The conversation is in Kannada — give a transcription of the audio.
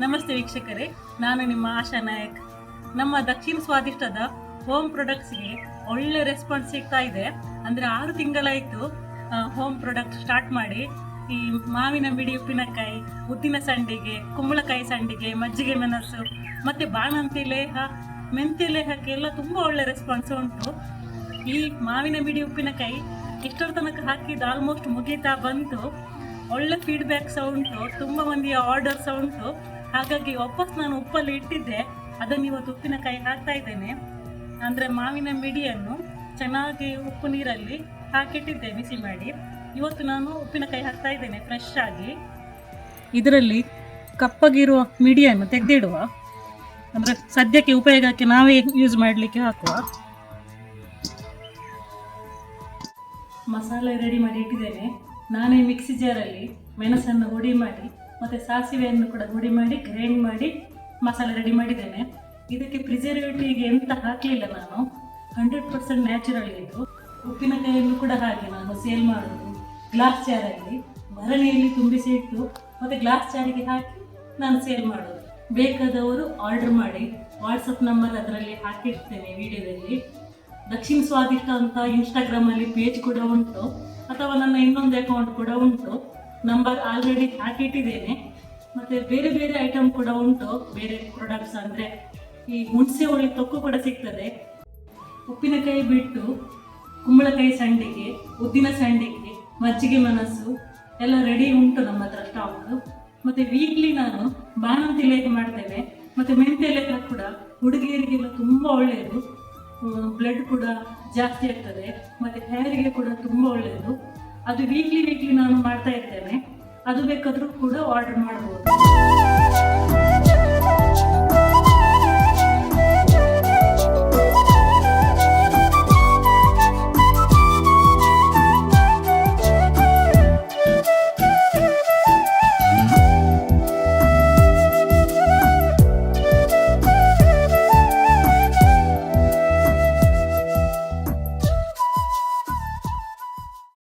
ನಮಸ್ತೆ ವೀಕ್ಷಕರೇ, ನಾನು ನಿಮ್ಮ ಆಶಾ ನಾಯಕ್. ನಮ್ಮ ದಕ್ಷಿಣ ಸ್ವಾದಿಷ್ಟದ ಹೋಮ್ ಪ್ರಾಡಕ್ಟ್ಸ್ಗೆ ಒಳ್ಳೆ ರೆಸ್ಪಾನ್ಸ್ ಸಿಗ್ತಾ ಇದೆ. ಅಂದರೆ ಆರು ತಿಂಗಳಾಯಿತು ಹೋಮ್ ಪ್ರಾಡಕ್ಟ್ ಸ್ಟಾರ್ಟ್ ಮಾಡಿ, ಈ ಮಾವಿನ ಬಿಡಿ ಉಪ್ಪಿನಕಾಯಿ, ಉದ್ದಿನ ಸಂಡಿಗೆ, ಕುಂಬಳಕಾಯಿ ಸಂಡಿಗೆ, ಮಜ್ಜಿಗೆ ಮೆಣಸು, ಮತ್ತು ಬಾಣಂತಿ ಲೇಹ, ಮೆಂತ್ಯ ಲೇಹಕ್ಕೆ ಎಲ್ಲ ತುಂಬ ಒಳ್ಳೆ ರೆಸ್ಪಾನ್ಸ್ ಉಂಟು. ಈ ಮಾವಿನ ಬಿಡಿ ಉಪ್ಪಿನಕಾಯಿ ಇಷ್ಟರ ತನಕ ಹಾಕಿದ್ದು ಆಲ್ಮೋಸ್ಟ್ ಮುಗೀತಾ ಬಂತು. ಒಳ್ಳೆ ಫೀಡ್ಬ್ಯಾಕ್ ಸಹ ಉಂಟು, ತುಂಬ ಮಂದಿಯ ಆರ್ಡರ್ ಸಹ ಉಂಟು. ಹಾಗಾಗಿ ವಾಪಸ್ ನಾನು ಉಪ್ಪಲ್ಲಿ ಇಟ್ಟಿದ್ದೆ ಅದನ್ನು ಇವತ್ತು ಉಪ್ಪಿನಕಾಯಿ ಹಾಕ್ತಾ ಇದ್ದೇನೆ. ಅಂದರೆ ಮಾವಿನ ಮಿಡಿಯನ್ನು ಚೆನ್ನಾಗಿ ಉಪ್ಪು ನೀರಲ್ಲಿ ಹಾಕಿಟ್ಟಿದ್ದೆ, ಬಿಸಿ ಮಾಡಿ. ಇವತ್ತು ನಾನು ಉಪ್ಪಿನಕಾಯಿ ಹಾಕ್ತಾ ಇದ್ದೇನೆ ಫ್ರೆಶ್ ಆಗಿ. ಇದರಲ್ಲಿ ಕಪ್ಪಗಿರುವ ಮಿಡಿಯನ್ನು ತೆಗೆದಿಡುವ. ಅಂದರೆ ಸದ್ಯಕ್ಕೆ ಉಪಯೋಗಕ್ಕೆ ನಾವೇ ಯೂಸ್ ಮಾಡಲಿಕ್ಕೆ ಹಾಕುವ. ಮಸಾಲೆ ರೆಡಿ ಮಾಡಿ ಇಟ್ಟಿದ್ದೇನೆ. ನಾನೇ ಮಿಕ್ಸಿ ಜಾರಲ್ಲಿ ಮೆಣಸನ್ನು ಹುಡಿ ಮಾಡಿ ಮತ್ತು ಸಾಸಿವೆಯನ್ನು ಕೂಡ ಹುಡಿ ಮಾಡಿ, ಗ್ರೈಂಡ್ ಮಾಡಿ, ಮಸಾಲೆ ರೆಡಿ ಮಾಡಿದ್ದೇನೆ. ಇದಕ್ಕೆ ಪ್ರಿಸರ್ವೇಟಿವ್ಗೆ ಎಂತ ಹಾಕಲಿಲ್ಲ ನಾನು. ಹಂಡ್ರೆಡ್ ಪರ್ಸೆಂಟ್ ನ್ಯಾಚುರಲ್ ಇದು ಉಪ್ಪಿನಕಾಯಿಯನ್ನು ಕೂಡ ಹಾಗೆ ನಾನು ಸೇಲ್ ಮಾಡೋದು. ಗ್ಲಾಸ್ ಚಾರಲ್ಲಿ ಭರಣಿಯಲ್ಲಿ ತುಂಬಿಸಿ ಇಟ್ಟು ಮತ್ತು ಗ್ಲಾಸ್ ಚಾರಿಗೆ ಹಾಕಿ ನಾನು ಸೇಲ್ ಮಾಡೋದು. ಬೇಕಾದವರು ಆರ್ಡರ್ ಮಾಡಿ. ವಾಟ್ಸಪ್ ನಂಬರ್ ಅದರಲ್ಲಿ ಹಾಕಿರ್ತೇನೆ ವಿಡಿಯೋದಲ್ಲಿ. ದಕ್ಷಿಣ ಸ್ವಾದಿಷ್ಟ ಅಂತ ಇನ್ಸ್ಟಾಗ್ರಾಮಲ್ಲಿ ಪೇಜ್ ಕೂಡ ಉಂಟು. ಅಥವಾ ನನ್ನ ಇನ್ನೊಂದು ಅಕೌಂಟ್ ಕೂಡ ಉಂಟು. ನಂಬರ್ ಆಲ್ರೆಡಿ ಹಾಕಿಟ್ಟಿದ್ದೇನೆ ಮತ್ತೆ ಬೇರೆ ಬೇರೆ ಐಟಮ್ ಕೂಡ ಉಂಟು. ಬೇರೆ ಪ್ರಾಡಕ್ಟ್ಸ್ ಅಂದ್ರೆ ಈ ಹುಣಸೆ ಹುಳಿ ತೊಕ್ಕು ಕೂಡ ಸಿಗ್ತದೆ. ಉಪ್ಪಿನಕಾಯಿ ಬಿಟ್ಟು, ಕುಂಬಳಕಾಯಿ ಸಂಡಿಗೆ, ಉದ್ದಿನ ಸಂಡಿಗೆ, ಮಜ್ಜಿಗೆ ಮನಸ್ಸು ಎಲ್ಲ ರೆಡಿ ಉಂಟು ನಮ್ಮ ಹತ್ರ ಸ್ಟಾಕ್ ಮತ್ತೆ ವೀಕ್ಲಿ ನಾನು ಬಾಣಂತಿ ಲೇಖ ಮಾಡ್ತೇನೆ. ಮತ್ತೆ ಮೆಂತ್ಯ ಲೇಖ ಕೂಡ ಹುಡುಗಿಯರಿಗೆಲ್ಲ ತುಂಬಾ ಒಳ್ಳೆಯದು. ಬ್ಲಡ್ ಕೂಡ ಜಾಸ್ತಿ ಆಗ್ತದೆ. ಮತ್ತೆ ಹೇರಿಗೆ ಕೂಡ ತುಂಬಾ ಒಳ್ಳೆಯದು. ಅದು ವೀಕ್ಲಿ ವೀಕ್ಲಿ ನಾನು ಮಾಡ್ತಾ ಇರ್ತೇನೆ. ಅದು ಬೇಕಾದರೂ ಕೂಡ ಆರ್ಡರ್ ಮಾಡಬಹುದು